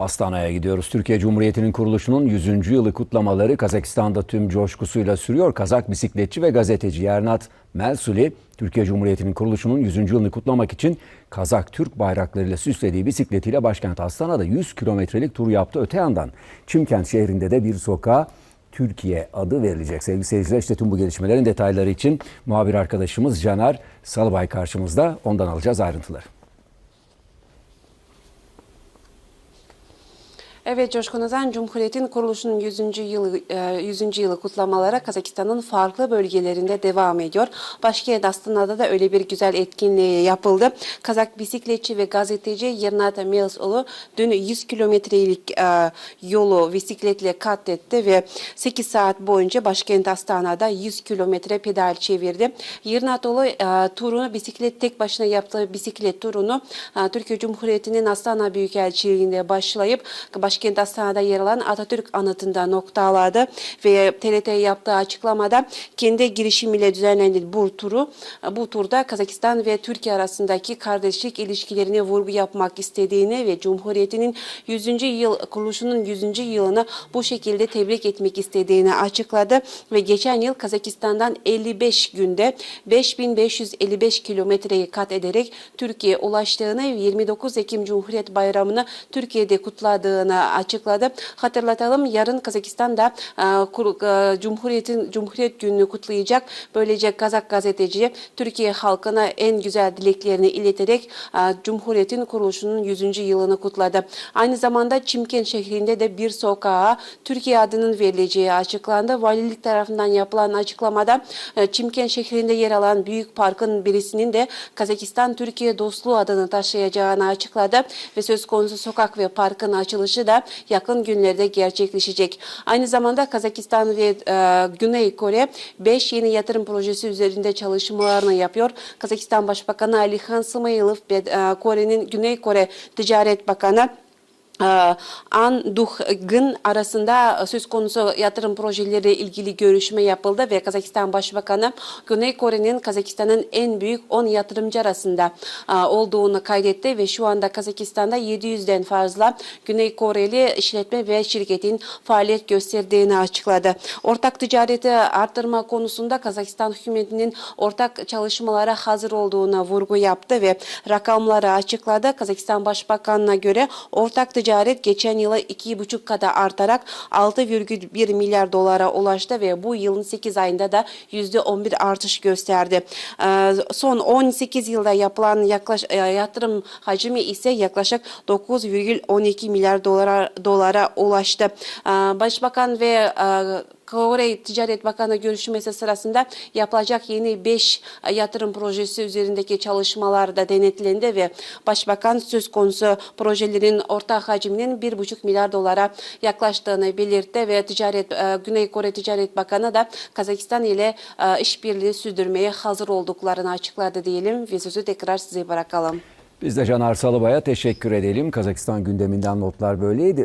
Astana'ya gidiyoruz. Türkiye Cumhuriyeti'nin kuruluşunun 100. yılı kutlamaları Kazakistan'da tüm coşkusuyla sürüyor. Kazak bisikletçi ve gazeteci Yernat Melsuli, Türkiye Cumhuriyeti'nin kuruluşunun 100. yılını kutlamak için Kazak Türk bayraklarıyla süslediği bisikletiyle başkent Astana'da 100 kilometrelik tur yaptı. Öte yandan Çimkent şehrinde de bir sokağa Türkiye adı verilecek. Sevgili seyirciler işte tüm bu gelişmelerin detayları için muhabir arkadaşımız Caner Salıbay karşımızda. Ondan alacağız ayrıntıları. Evet Coşkun Özen, Cumhuriyet'in kuruluşunun 100. yılı e, 100. yılı kutlamalara Kazakistan'ın farklı bölgelerinde devam ediyor. Başkent Astana'da da öyle bir güzel etkinliği yapıldı. Kazak bisikletçi ve gazeteci Yernata Melsoğlu dün 100 kilometrelik e, yolu bisikletle kat etti ve 8 saat boyunca başkent Astana'da 100 kilometre pedal çevirdi. Yernatoğlu e, turunu bisiklet tek başına yaptığı bisiklet turunu e, Türkiye Cumhuriyeti'nin Astana Büyükelçiliğinde başlayıp başkent Astana'da yer alan Atatürk anıtında noktaladı ve TRT'ye yaptığı açıklamada kendi girişimiyle düzenlendi bu turu. Bu turda Kazakistan ve Türkiye arasındaki kardeşlik ilişkilerine vurgu yapmak istediğini ve Cumhuriyeti'nin 100. yıl kuruluşunun 100. yılını bu şekilde tebrik etmek istediğini açıkladı ve geçen yıl Kazakistan'dan 55 günde 5555 kilometreyi kat ederek Türkiye'ye ulaştığını ve 29 Ekim Cumhuriyet Bayramı'nı Türkiye'de kutladığını açıkladı. Hatırlatalım yarın Kazakistan'da e, e, Cumhuriyet'in Cumhuriyet Günü'nü kutlayacak. Böylece Kazak gazeteci Türkiye halkına en güzel dileklerini ileterek e, Cumhuriyet'in kuruluşunun 100. yılını kutladı. Aynı zamanda Çimkent şehrinde de bir sokağa Türkiye adının verileceği açıklandı. Valilik tarafından yapılan açıklamada Çimkent şehrinde yer alan büyük parkın birisinin de Kazakistan-Türkiye dostluğu adını taşıyacağını açıkladı ve söz konusu sokak ve parkın açılışı da yakın günlerde gerçekleşecek. Aynı zamanda Kazakistan ve e, Güney Kore 5 yeni yatırım projesi üzerinde çalışmalarını yapıyor. Kazakistan Başbakanı Alihan Smayılov ve e, Kore'nin Güney Kore Ticaret Bakanı An Duh-gın arasında söz konusu yatırım projeleri ilgili görüşme yapıldı ve Kazakistan Başbakanı Güney Kore'nin Kazakistan'ın en büyük 10 yatırımcı arasında e, olduğunu kaydetti ve şu anda Kazakistan'da 700'den fazla Güney Koreli işletme ve şirketin faaliyet gösterdiğini açıkladı. Ortak ticareti artırma konusunda Kazakistan hükümetinin ortak çalışmalara hazır olduğuna vurgu yaptı ve rakamları açıkladı. Kazakistan Başbakanı'na göre ortak ticaret geçen yıla 2,5 kadar artarak 6,1 milyar dolara ulaştı ve bu yılın 8 ayında da %11 artış gösterdi. Ee, Son 18 yılda yapılan yaklaş, e, yatırım hacmi ise yaklaşık 9,12 milyar dolara, dolara ulaştı. Ee, Başbakan ve e, Kore Ticaret Bakanı görüşmesi sırasında yapılacak yeni 5 yatırım projesi üzerindeki çalışmalar da denetlendi ve Başbakan söz konusu projelerin ortak hacminin 1,5 milyar dolara yaklaştığını belirtti ve Ticaret e, Güney Kore Ticaret Bakanı da Kazakistan ile e, işbirliği sürdürmeye hazır olduklarını açıkladı diyelim ve sözü tekrar size bırakalım. Biz de Caner Salıbay'a teşekkür edelim. Kazakistan gündeminden notlar böyleydi.